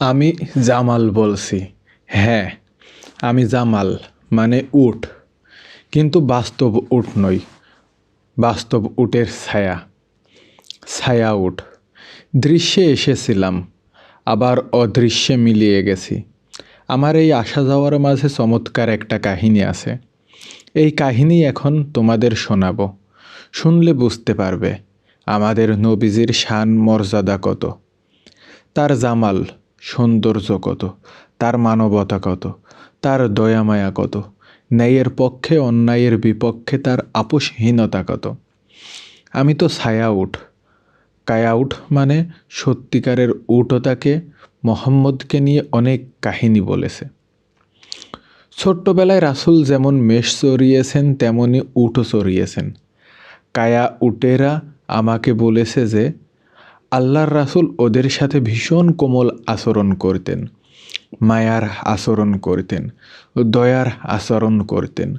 আমি জামাল বলছি। হ্যাঁ আমি জামাল মানে উট। কিন্তু বাস্তব উট নই, বাস্তব উটের ছায়া। ছায়া উট। দৃশ্যে এসেছিলাম, আবার অদৃশ্যে মিলিয়ে গেছি। আমার এই আসা যাওয়ার মাঝে চমৎকার একটা কাহিনী আছে। এই কাহিনী এখন তোমাদের শোনাব। শুনলে বুঝতে পারবে, আমাদের নবীজির শান মর্যাদা কত। তার জামাল সৌন্দর্য কত? তার মানবতা কত? তার দয়ামায়া কত? ন্যায়ের পক্ষে, অন্যায়ের বিপক্ষে তার আপোষহীনতা কত? আমি তো ছায়া উঠ। কায়া উঠ মানে সত্যিকারের উটও তাকে মোহাম্মদকে নিয়ে অনেক কাহিনী বলেছে। ছোট্টবেলায় রাসুল যেমন মেষ চড়িয়েছেন, তেমনি উটও চড়িয়েছেন। কায়া উটেরা আমাকে বলেছে যে আল্লাহর রাসুল ওদের সাথে ভীষণ কোমল আচরণ করতেন, মায়ার আচরণ করতেন, দয়ার আচরণ করতেন।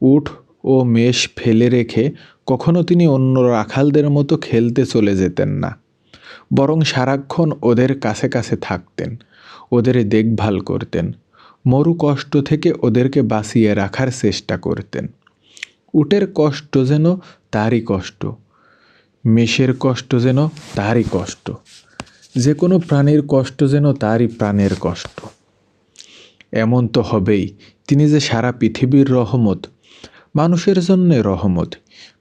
উঠ ও মেষ ফেলে রেখে কখনো তিনি অন্য রাখালদের মতো খেলতে চলে যেতেন না। বরং সারাক্ষণ ওদের কাছে কাছে থাকতেন, ওদের দেখভাল করতেন, মরু কষ্ট থেকে ওদেরকে বাঁচিয়ে রাখার চেষ্টা করতেন। উটের কষ্ট যেন তারই কষ্ট। মেষের কষ্ট যেন তারই কষ্ট। যে কোনো প্রাণীর কষ্ট যেন তারই প্রাণের কষ্ট। এমন তো হবেই, তিনি যে সারা পৃথিবীর রহমত, মানুষের জন্যে রহমত,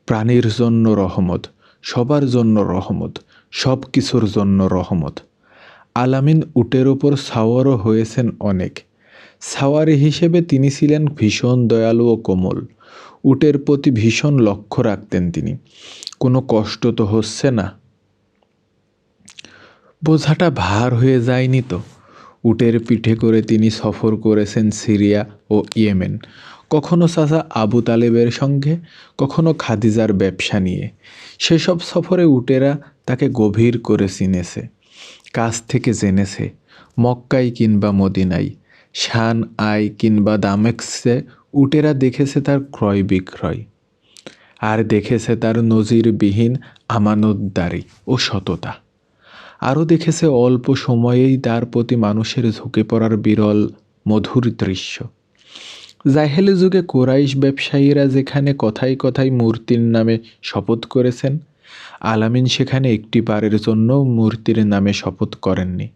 প্রাণীর জন্য রহমত, সবার জন্য রহমত সব কিছুর জন্য রহমত। আলামিন উটের ওপর সাওয়ারও হয়েছেন অনেক। সাওয়ারি হিসেবে তিনি ছিলেন ভীষণ দয়ালু ও কোমল। উটের প্রতি ভীষণ লক্ষ্য রাখতেন তিনি। কোনো কষ্ট তো হচ্ছে না। বোঝাটা ভার হয়ে যায়নি তো। উটের পিঠে করে তিনি সফর করেছেন সিরিয়া ও ইয়েমেন। কখনো চাচা আবু তালেবের সঙ্গে, কখনো খাদিজার ব্যবসা নিয়ে। সেসব সফরে উটেরা তাকে গভীর করে চিনেছে, কাছ থেকে জেনেছে মক্কাই কিংবা মদিনাই শান আই কিংবা দামেক্সে উটেরা দেখেছে তার ক্রয় বিক্রয় আর দেখেছে তার নজিরবিহীন আমানতদারি ও সততা। আরও দেখেছে অল্প সময়েই তার প্রতি মানুষের ঝুঁকে পড়ার বিরল, মধুর দৃশ্য। জাহেলি যুগে কোরাইশ ব্যবসায়ীরা যেখানে কথায় কথায় মূর্তির নামে শপথ করেছেন, আলামিন সেখানে একটি বারের জন্যও মূর্তির নামে শপথ করেননি।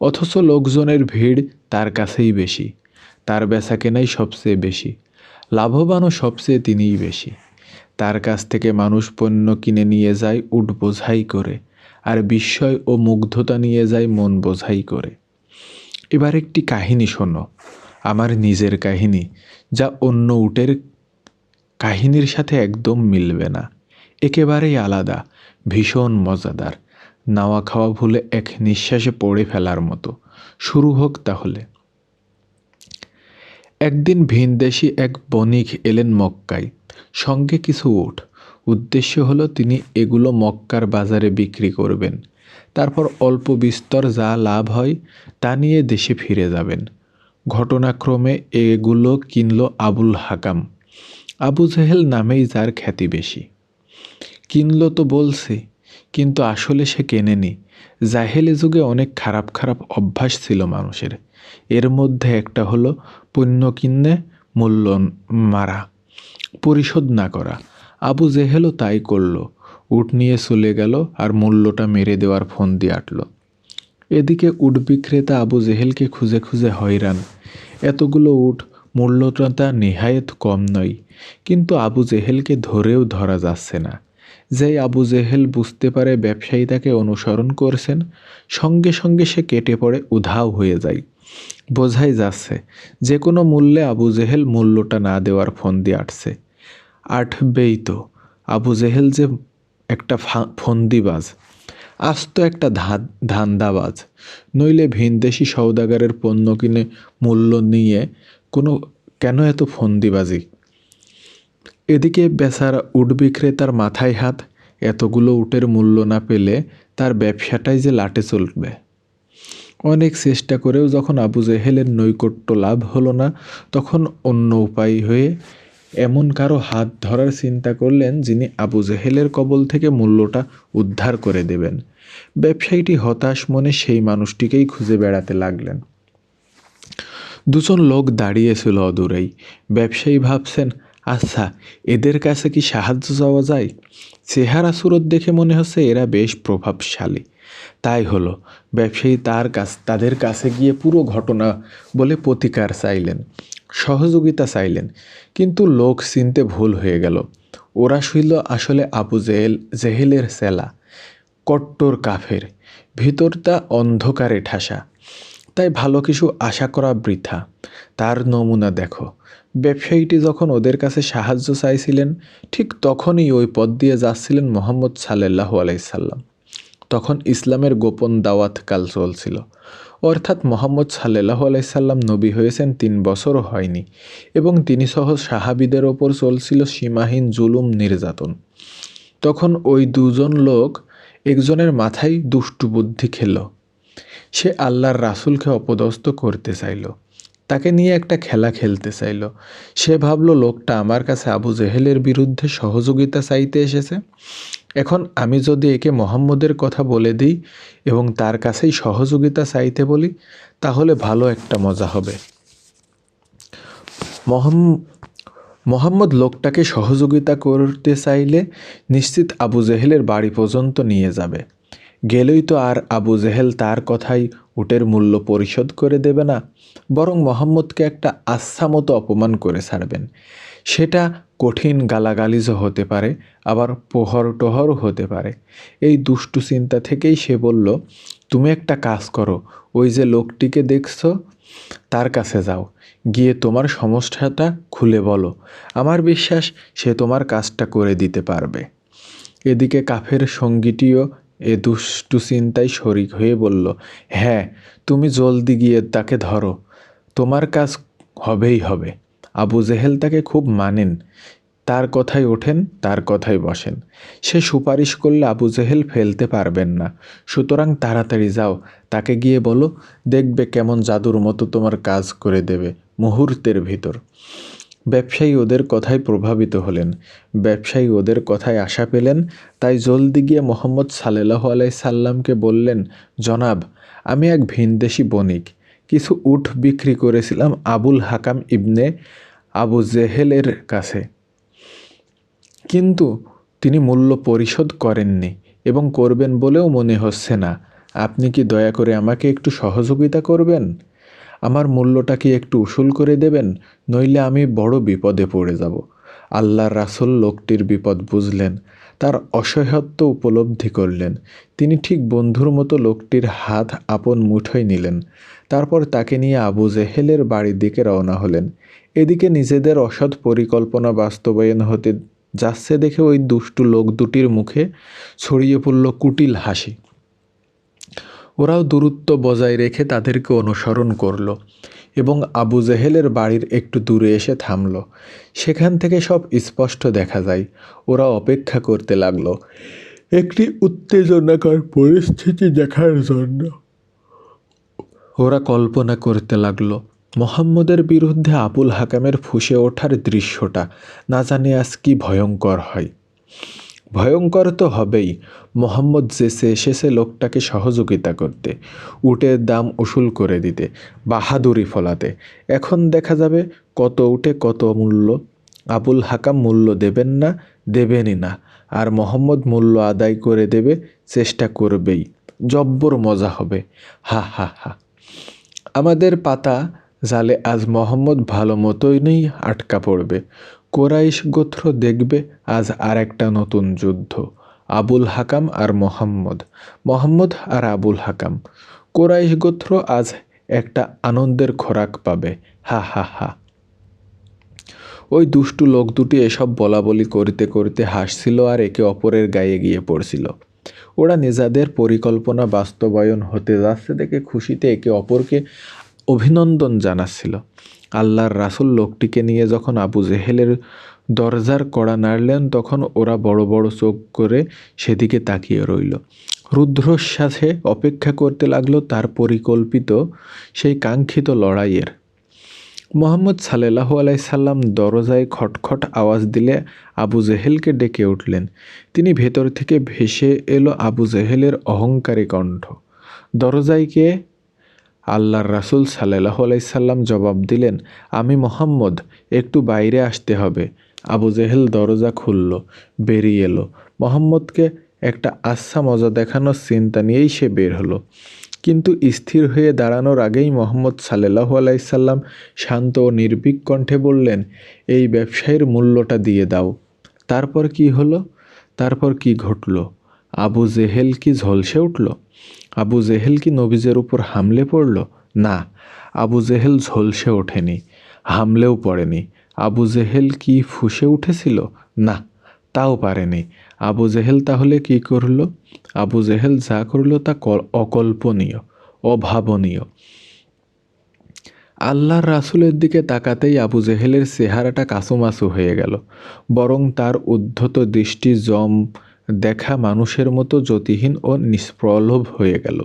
অথচ লোকজনের ভিড় তার কাছেই বেশি, তার বেচা কেনাই সবচেয়ে বেশি, লাভবানও সবচেয়ে তিনিই বেশি। তার কাছ থেকে মানুষ পণ্য কিনে নিয়ে যায় উট বোঝাই করে, আর বিস্ময় ও মুগ্ধতা নিয়ে যায় মন বোঝাই করে। এবার একটি কাহিনী শোনো, আমার নিজের কাহিনী, যা অন্য উটের কাহিনীর সাথে একদম মিলবে না। একেবারেই আলাদা, ভীষণ মজাদার। নাওয়া খাওয়া ভুলে এক নিঃশ্বাসে পড়ে ফেলার মতো। শুরু হোক তাহলে। একদিন ভিনদেশি এক বণিক এলেন মক্কায়। সঙ্গে কিছু উট। উদ্দেশ্য হলো তিনি এগুলো মক্কার বাজারে বিক্রি করবেন। তারপর অল্প বিস্তর যা লাভ হয় তা নিয়ে দেশে ফিরে যাবেন। ঘটনাক্রমে এগুলো কিনল আবুল হাকাম। আবু জেহেল নামেই যার খ্যাতি বেশি। কিনল তো বলছে, কিন্তু আসলে সে কেনেনি। জাহেলি যুগে অনেক খারাপ খারাপ অভ্যাস ছিল মানুষের। এর মধ্যে একটা হলো পণ্য কিনে, মূল্য মারা, পরিশোধ না করা। আবু জেহেলও তাই করল। উট নিয়ে চলে গেল আর মূল্যটা মেরে দেওয়ার ফোন দিয়ে আটলো। এদিকে উট বিক্রেতা আবু জেহেলকে খুঁজে খুঁজে হয়রান। এতগুলো উট, মূল্যটা নেহায়েত কম নয়। কিন্তু আবু জেহেলকে ধরেও ধরা যাচ্ছে না। যেই আবু জেহেল বুঝতে পারে ব্যবসায়ী তাকে অনুসরণ করছেন, সঙ্গে সঙ্গে সে কেটে পড়ে উধাও হয়ে যায়। বোঝাই যাচ্ছে যে কোনো মূল্যে আবু জেহেল মূল্যটা না দেওয়ার ফোন দিয়ে আটছে। আটবেই তো, আবু জেহেল যে একটা ফন্দিবাজ, আস্ত একটা ধান্দাবাজ। নইলে ভিনদেশি সৌদাগারের পণ্য কিনে মূল্য নিয়ে কোনো, কেন এত ফন্দিবাজি? এদিকে বেচারা উট বিক্রেতার মাথায় হাত, এতগুলো উটের মূল্য না পেলে তার ব্যবসাটাই যে লাটে চলবে। অনেক চেষ্টা করেও যখন আবু জেহেলের নৈকট্য লাভ হলো না, তখন অন্য উপায় হয়ে এমন কারও হাত ধরার চিন্তা করলেন যিনি আবু জেহেলের কবল থেকে মূল্যটা উদ্ধার করে দেবেন। ব্যবসায়ীটি হতাশ মনে সেই মানুষটিকেই খুঁজে বেড়াতে লাগলেন। দুজন লোক দাঁড়িয়েছিল অদূরেই। ব্যবসায়ী ভাবছেন আচ্ছা এদের কাছে কি সাহায্য চাওয়া যায়? চেহারা সুরত দেখে মনে হচ্ছে এরা বেশ প্রভাবশালী। তাই হলো, ব্যবসায়ী তার কাছ, তাদের কাছে গিয়ে পুরো ঘটনা বলে প্রতিকার চাইলেন, সহযোগিতা চাইলেন। কিন্তু লোক চিনতে ভুল হয়ে গেল। ওরা শুইল আসলে আবু জেহেল, জেহেলের সেলা, কট্টর কাফের ভিতরটা অন্ধকারে ঠাসা। তাই ভালো কিছু আশা করা বৃথা। তার নমুনা দেখো ব্যবসায়ীটি যখন ওদের কাছে সাহায্য চাইছিলেন, ঠিক তখনই ওই পথ দিয়ে যাচ্ছিলেন মোহাম্মদ সাল্লাহ আলাইসাল্লাম তখন ইসলামের গোপন দাওয়াত কাল চলছিল। অর্থাৎ মোহাম্মদ সাল্লাহ আলাইসাল্লাম নবী হয়েছেন তিন বছরও হয়নি এবং তিনি সহ সাহাবিদের ওপর চলছিল সীমাহীন জুলুম নির্যাতন। তখন ওই দুজন লোক একজনের মাথায় দুষ্টু বুদ্ধি খেল সে আল্লাহর রাসুলকে অপদস্থ করতে চাইল। তাকে নিয়ে একটা খেলা খেলতে চাইল। সে ভাবলো, লোকটা আমার কাছে আবু জেহেলের বিরুদ্ধে সহযোগিতা চাইতে এসেছে। এখন আমি যদি একে মোহাম্মদের কথা বলে দিই এবং তার কাছেই সহযোগিতা চাইতে বলি, তাহলে ভালো একটা মজা হবে। মহম, মোহাম্মদ লোকটাকে সহযোগিতা করতে চাইলে নিশ্চিত আবু জেহেলের বাড়ি পর্যন্ত নিয়ে যাবে। গেলেই তো আর আবু জেহেল তার কথাই উটের মূল্য পরিশোধ করে দেবে না, বরং মোহাম্মদকে একটা আস্থা মতো অপমান করে ছাড়বেন। সেটা কঠিন গালাগালিজও হতে পারে, আবার পোহর টোহরও হতে পারে। এই দুষ্টু চিন্তা থেকেই সে বলল, তুমি একটা কাজ করো, ওই যে লোকটিকে দেখছ, তার কাছে যাও। গিয়ে তোমার সমস্যাটা খুলে বলো। আমার বিশ্বাস সে তোমার কাজটা করে দিতে পারবে। এদিকে কাফের সঙ্গীটিও এ দুষ্টু চিন্তায় শরিক হয়ে বলল হ্যাঁ তুমি জলদি গিয়ে তাকে ধরো। তোমার কাজ হবেই হবে। আবু জেহেল তাকে খুব মানেন। তার কথায় ওঠেন, তার কথায় বসেন। সে সুপারিশ করলে আবু জেহেল ফেলতে পারবেন না। সুতরাং তাড়াতাড়ি যাও, তাকে গিয়ে বলো, দেখবে কেমন জাদুর মতো তোমার কাজ করে দেবে মুহূর্তের ভিতর। ব্যবসায়ী ওদের কথায় প্রভাবিত হলেন। ব্যবসায়ী ওদের কথায় আশা পেলেন, তাই জলদি গিয়ে মোহাম্মদ সাল্লাহ আলাই সাল্লামকে বললেন, জনাব, আমি এক ভিনদেশি বণিক। কিছু উঠ বিক্রি করেছিলাম আবুল হাকাম ইবনে আবু জেহেলের কাছে। কিন্তু তিনি মূল্য পরিশোধ করেননি এবং করবেন বলেও মনে হচ্ছে না। আপনি কি দয়া করে আমাকে একটু সহযোগিতা করবেন? আমার মূল্যটা কি একটু উসুল করে দেবেন? নইলে আমি বড় বিপদে পড়ে যাব। আল্লাহর রাসুল লোকটির বিপদ বুঝলেন, তার অসহায়ত্ব উপলব্ধি করলেন। তিনি ঠিক বন্ধুর মতো লোকটির হাত আপন মুঠোয় নিলেন। তারপর তাকে নিয়ে আবু জেহেলের বাড়ির দিকে রওনা হলেন। এদিকে নিজেদের অসৎ পরিকল্পনা বাস্তবায়ন হতে যাচ্ছে দেখে ওই দুষ্টু লোক দুটির মুখে ছড়িয়ে পড়ল কুটিল হাসি। ওরাও দূরত্ব বজায় রেখে তাদেরকে অনুসরণ করল এবং আবু জেহেলের বাড়ির একটু দূরে এসে থামল। সেখান থেকে সব স্পষ্ট দেখা যায়। ওরা অপেক্ষা করতে লাগল। একটি উত্তেজনাকর পরিস্থিতি দেখার জন্য। ওরা কল্পনা করতে লাগল মোহাম্মদের বিরুদ্ধে আবুল হাকামের ফুসে ওঠার দৃশ্যটা না জানে আজ কি ভয়ঙ্কর হয়। ভয়ঙ্কর তো হবেই। মোহাম্মদ জেসে এসেছে লোকটাকে সহযোগিতা করতে, উটের দাম উসুল করে দিতে, বাহাদুরি ফলাতে। এখন দেখা যাবে কত উঠে কত মূল্য। আবুল হাকাম মূল্য দেবেন না, দেবেনই না। আর মোহাম্মদ মূল্য আদায় করে দেবে, চেষ্টা করবেই। জব্বর মজা হবে। হা হা হা। আমাদের পাতা জালে আজ মোহাম্মদ ভালো মতোই নেই, আটকা পড়বে। কোরাইশ গোত্র দেখবে আজ আর একটা নতুন যুদ্ধ, আবুল হাকাম আর মোহাম্মদ। মোহাম্মদ আর আবুল হাকাম। কোরাইশ গোত্র আজ একটা আনন্দের খোরাক পাবে। হা হা হা। ওই দুষ্টু লোক দুটি এসব বলা বলি করতে করতে হাসছিল আর একে অপরের গায়ে গিয়ে পড়ছিল। ওরা নিজেদের পরিকল্পনা বাস্তবায়ন হতে যাচ্ছে দেখে খুশিতে একে অপরকে অভিনন্দন জানাচ্ছিল। আল্লাহর রাসুল লোকটিকে নিয়ে যখন আবু জেহেলের দরজার কড়া নাড়লেন, তখন ওরা বড় বড় চোখ করে সেদিকে তাকিয়ে রইল। রুদ্রশ্বাসে অপেক্ষা করতে লাগল তার পরিকল্পিত সেই কাঙ্ক্ষিত লড়াইয়ের। মোহাম্মদ সাল্লাল্লাহু আলাই সাল্লাম দরজায় খটখট আওয়াজ দিলে আবু জেহেলকে ডেকে উঠলেন। তিনি ভেতর থেকে ভেসে এলো আবু জেহেলের অহংকারী কণ্ঠ। দরজায় কে আল্লাহর রাসুল সাল্লাহ আলাইসাল্লাম জবাব দিলেন, আমি মোহাম্মদ, একটু বাইরে আসতে হবে। আবু জেহেল দরজা খুলল, বেরিয়ে এলো। মোহাম্মদকে একটা আচ্ছা মজা দেখানোর চিন্তা নিয়েই সে বের হলো। কিন্তু স্থির হয়ে দাঁড়ানোর আগেই মোহাম্মদ সাল্লাহ আলাইসাল্লাম শান্ত ও নির্ভীক কণ্ঠে বললেন, এই ব্যবসায়ীর মূল্যটা দিয়ে দাও। তারপর কি হলো? তারপর কি ঘটল? আবু জেহেল কি ঝলসে উঠল? আবু জেহেল কি নবীজের উপর হামলে পড়ল? না, আবু জেহেল ঝলসে ওঠেনি, হামলেও পড়েনি। আবু জেহেল কি ফুসে উঠেছিল? না, তাও পারেনি। আবু জেহেল তাহলে কি করল? আবু জেহেল যা করল তা অকল্পনীয়, অভাবনীয়। আল্লাহর রাসুলের দিকে তাকাতেই আবু জেহেলের চেহারাটা কাসুমাসু হয়ে গেল, বরং তার উদ্ধত দৃষ্টি জম দেখা মানুষের মতো জ্যোতিহীন ও নিষ্প্রলভ হয়ে গেল।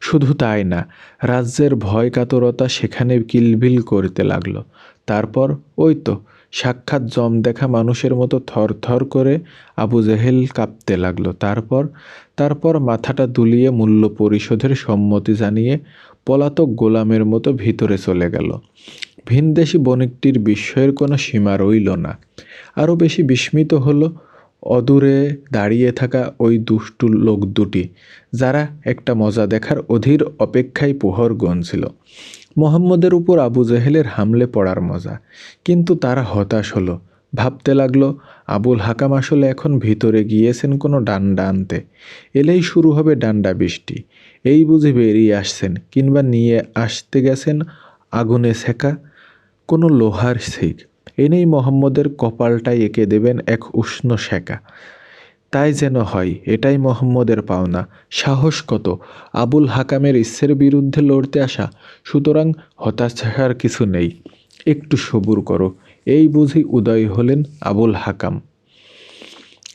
শুধু তাই না, রাজ্যের ভয় কাতরতা সেখানে কিলবিল করতে লাগল। তারপর ওই তো, সাক্ষাৎ জম দেখা মানুষের মতো থর থর করে আবু জেহেল কাঁপতে লাগল। তারপর তারপর মাথাটা দুলিয়ে মূল্য পরিশোধের সম্মতি জানিয়ে পলাতক গোলামের মতো ভিতরে চলে গেল। ভিনদেশি বণিকটির বিস্ময়ের কোনো সীমা রইল না। আরও বেশি বিস্মিত হলো অদূরে দাঁড়িয়ে থাকা ওই দুষ্টু লোক দুটি, যারা একটা মজা দেখার অধীর অপেক্ষায় পোহর গনছিল। মোহাম্মদের উপর আবু জেহেলের হামলে পড়ার মজা। কিন্তু তারা হতাশ হলো। ভাবতে লাগল, আবুল হাকাম আসলে এখন ভিতরে গিয়েছেন কোনো ডান্ডা আনতে। এলেই শুরু হবে ডান্ডা বৃষ্টি। এই বুঝে বেরিয়ে আসছেন কিংবা নিয়ে আসতে গেছেন আগুনে সেকা কোনো লোহার শিখ এনেই মোহাম্মদের কপালটাই এঁকে দেবেন এক উষ্ণ শেখা। তাই যেন হয়, এটাই মোহাম্মদের পাওনা। সাহস কত? আবুল হাকামের ইচ্ছের বিরুদ্ধে লড়তে আসা? সুতরাং হতাশ থাকার কিছু নেই। একটু সবুর করো। এই বুঝি উদয় হলেন আবুল হাকাম।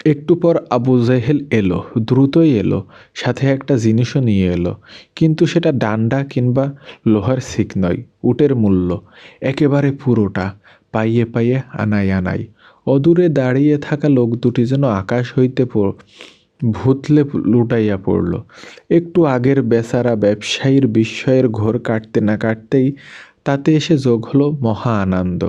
একটু পর আবু জেহেল এলো, দ্রুতই এলো, সাথে একটা জিনিসও নিয়ে এলো। কিন্তু সেটা ডান্ডা কিংবা লোহার শিক নয়, উটের মূল্য। একেবারে পুরোটা। পাইয়ে পাইয়ে আনাই আনাই। অদূরে দাঁড়িয়ে থাকা লোক দুটি যেন আকাশ হইতে ভূতলে লুটাইয়া পড়ল। একটু আগের বেচারা ব্যবসায়ীর বিস্ময়ের ঘোর কাটতে না কাটতেই তাতে এসে যোগ হলো মহা আনন্দ।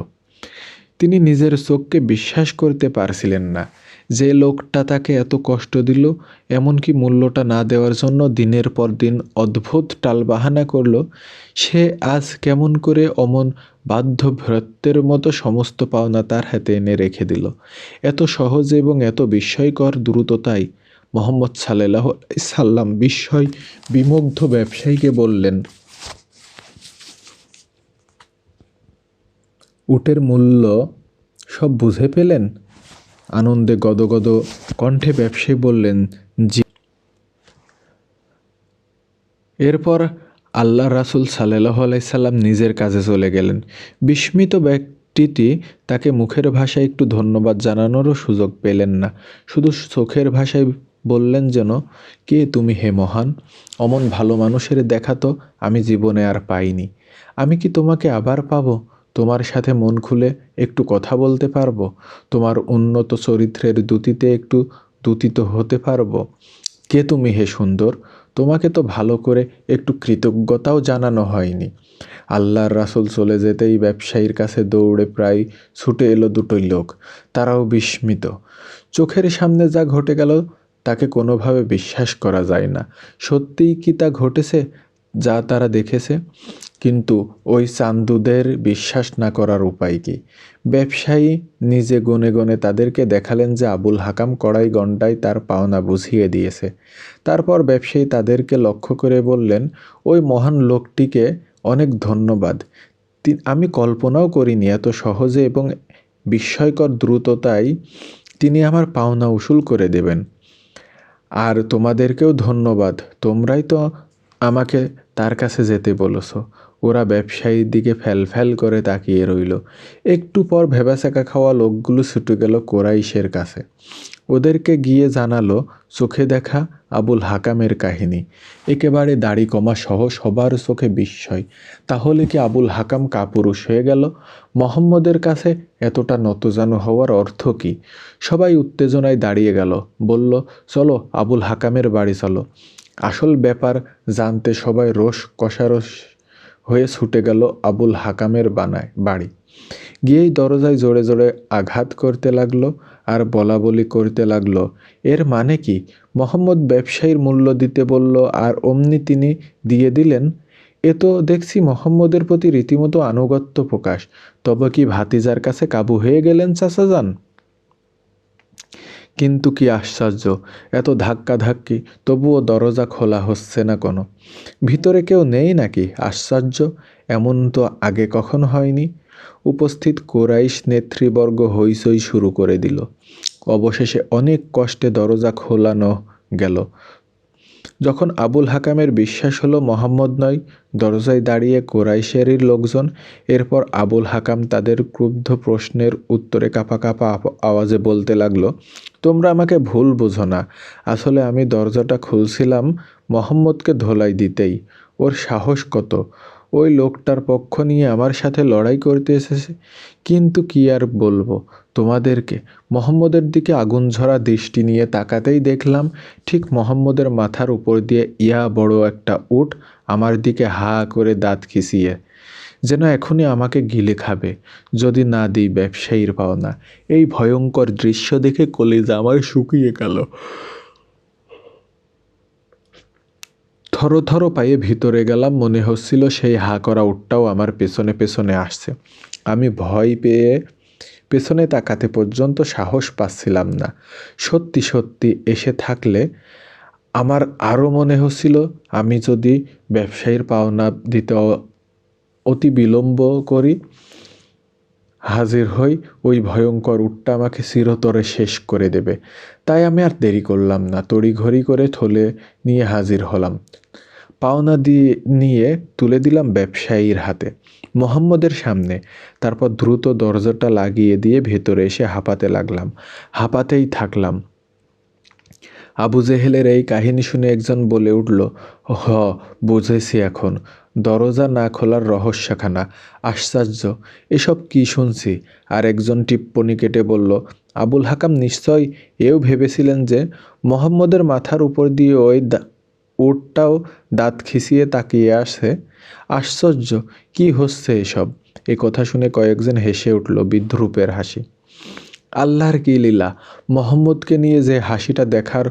তিনি নিজের চোখকে বিশ্বাস করতে পারছিলেন না। যে লোকটা তাকে এত কষ্ট দিল, এমনকি মূল্যটা না দেওয়ার জন্য দিনের পর দিন অদ্ভুত টালবাহানা করল, সে আজ কেমন করে অমন বাধ্য ভ্রত্যের মতো সমস্ত পাওনা তার হাতে এনে রেখে দিল। এত সহজ এবং এত বিস্ময়কর দ্রুততাই মোহাম্মদ সাল্লাহ সাল্লাম বিস্ময় বিমুগ্ধ ব্যবসায়ীকে বললেন, উটের মূল্য সব বুঝে পেলেন? আনন্দে গদগদ কণ্ঠে ব্যবসায়ী বললেন, জি। এরপর আল্লাহ রাসুল সাল্লাহ আলাইসাল্লাম নিজের কাজে চলে গেলেন। বিস্মিত ব্যক্তিটি তাকে মুখের ভাষায় একটু ধন্যবাদ জানানোরও সুযোগ পেলেন না। শুধু চোখের ভাষায় বললেন যেন, কে তুমি হে মহান? অমন ভালো মানুষের দেখা তো আমি জীবনে আর পাইনি। আমি কি তোমাকে আবার পাবো? তোমার সাথে মন খুলে একটু কথা বলতে পারব? তোমার উন্নত চরিত্রের দ্যুতিতে একটু দ্যুতিত হতে পারব? কে তুমি হে সুন্দর? তোমাকে তো ভালো করে একটু কৃতজ্ঞতাও জানানো হয়নি। আল্লাহর রাসুল চলে যেতেই ব্যবসায়ীর কাছে দৌড়ে প্রায় ছুটে এলো দুটোই লোক। তারাও বিস্মিত। চোখের সামনে যা ঘটে গেল, তাকে কোনোভাবে বিশ্বাস করা যায় না। সত্যিই কি তা ঘটেছে, যা তারা দেখেছে? কিন্তু ওই চান্দুদের বিশ্বাস না করার উপায় কি? ব্যবসায়ী নিজে গনে গনে তাদেরকে দেখালেন যে আবুল হাকাম কড়াই গন্ডায় তার পাওনা বুঝিয়ে দিয়েছে। তারপর ব্যবসায়ী তাদেরকে লক্ষ্য করে বললেন, ওই মহান লোকটিকে অনেক ধন্যবাদ। আমি কল্পনাও করিনি এত সহজে এবং বিস্ময়কর দ্রুততায় তিনি আমার পাওনা উসুল করে দেবেন। আর তোমাদেরকেও ধন্যবাদ। তোমরাই তো আমাকে তার কাছে যেতে বলেছ। ওরা ব্যবসায়ীর দিকে ফ্যাল ফ্যাল করে তাকিয়ে রইল। একটু পর ভেবাচাকা খাওয়া লোকগুলো ছুটে গেল কোরাইশের কাছে। ওদেরকে গিয়ে জানালো, চোখে দেখা আবুল হাকামের কাহিনী। একেবারে দাড়ি কমা সহ সবার চোখে বিস্ময়। তাহলে কি আবুল হাকাম কাপুরুষ হয়ে গেল? মোহাম্মদের কাছে এতটা নতজানু হওয়ার অর্থ কি? সবাই উত্তেজনায় দাঁড়িয়ে গেল। বলল, চলো, আবুল হাকামের বাড়ি চলো। আসল ব্যাপার জানতে সবাই রোষ কষারস হয়ে ছুটে গেল আবুল হাকামের বানায় বাড়ি। গিয়েই দরজায় জোরে জোরে আঘাত করতে লাগল আর বলা বলি করতে লাগল। এর মানে কি? মোহাম্মদ ব্যবসায়ীর মূল্য দিতে বলল আর অমনি তিনি দিয়ে দিলেন, এ তো দেখছি মোহাম্মদের প্রতি রীতিমতো আনুগত্য প্রকাশ। তবে কি ভাতিজার কাছে কাবু হয়ে গেলেন চাচা যান কিন্তু কি আশ্চর্য, এত ধাক্কা ধাক্কি তবুও দরজা খোলা হচ্ছে না কোনো। ভিতরে কেউ নেই নাকি? আশ্চর্য, এমন তো আগে কখনো হয়নি। উপস্থিত কোরাইশ নেতৃবর্গ হইচই শুরু করে দিল। অবশেষে অনেক কষ্টে দরজা খোলানো গেল। যখন আবুল হাকামের বিশ্বাস হলো মোহাম্মদ নয়, দরজায় দাঁড়িয়ে কোরাইশেরই লোকজন, এরপর আবুল হাকাম তাদের ক্রুদ্ধ প্রশ্নের উত্তরে কাপা কাপা আওয়াজে বলতে লাগল, তোমরা আমাকে ভুল বোঝো না। আসলে আমি দরজাটা খুলছিলাম মোহাম্মদকে ধোলাই দিতেই। ওর সাহস কত? ওই লোকটার পক্ষ নিয়ে আমার সাথে লড়াই করতে এসেছে। কিন্তু কি আর বলব? তোমাদেরকে। মোহাম্মদের দিকে আগুন ঝরা দৃষ্টি নিয়ে তাকাতেই দেখলাম, ঠিক মোহাম্মদের মাথার উপর দিয়ে ইয়া বড় একটা উট আমার দিকে হা করে দাঁত খিচিয়ে, যেন এখনই আমাকে গিলে খাবে। যদি না দিই ব্যবসায়ীর পাওনা। এই ভয়ঙ্কর দৃশ্য দেখে কলিজা আমার শুকিয়ে গেল। থরো পায়ে ভিতরে গেলাম, মনে হচ্ছিল সেই হা করা উটটাও আমার পেছনে পেছনে আসছে। আমি ভয় পেয়ে পেছনে তাকাতে পর্যন্ত সাহস পাচ্ছিলাম না। সত্যি সত্যি এসে থাকলে আমার আরও মনে হচ্ছিল, আমি যদি ব্যবসায়ীর পাওনা দিতে অতি বিলম্ব করি, হাজির হই, ওই ভয়ঙ্কর উটটা আমাকে চিরতরে শেষ করে দেবে। তাই আমি আর দেরি করলাম না, তড়িঘড়ি করে থলে নিয়ে হাজির হলাম। পাওনা দিয়ে নিয়ে তুলে দিলাম ব্যবসায়ীর হাতে, মোহাম্মদের সামনে। তারপর দ্রুত দরজাটা লাগিয়ে দিয়ে ভেতরে এসে হাঁপাতে লাগলাম। হাঁপাতেই থাকলাম। আবু জেহেলের এই কাহিনী শুনে একজন বলে উঠল হ বুঝেছি এখন। দরজা না খোলার রহস্যখানা, আশ্চর্য। এসব কি শুনছি? আর একজন টিপ্পনি কেটে বলল, আবুল হাকাম নিশ্চয় এও ভেবেছিলেন যে মোহাম্মদের মাথার উপর দিয়ে ওই উটটাও দাঁত খিচিয়ে তাকিয়ে আসে আশ্চর্য, কি হচ্ছে এসব? এ কথা শুনে কয়েকজন হেসে উঠল বিদ্রুপের হাসি। আল্লাহর কি লীলা? মোহাম্মদকে নিয়ে যে হাসিটা দেখার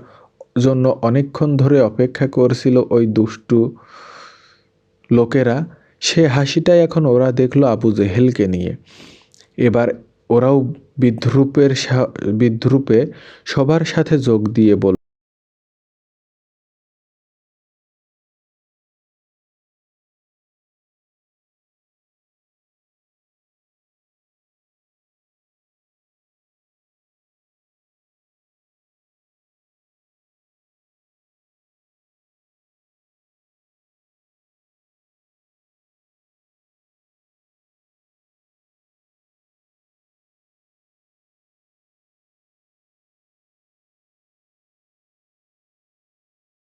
জন্য অনেকক্ষণ ধরে অপেক্ষা করছিল ওই দুষ্টু লোকেরা, সে হাসিটাই এখন ওরা দেখল আবু জেহেলকে নিয়ে। এবার ওরাও বিদ্রুপের বিদ্রুপে সবার সাথে যোগ দিয়ে বলল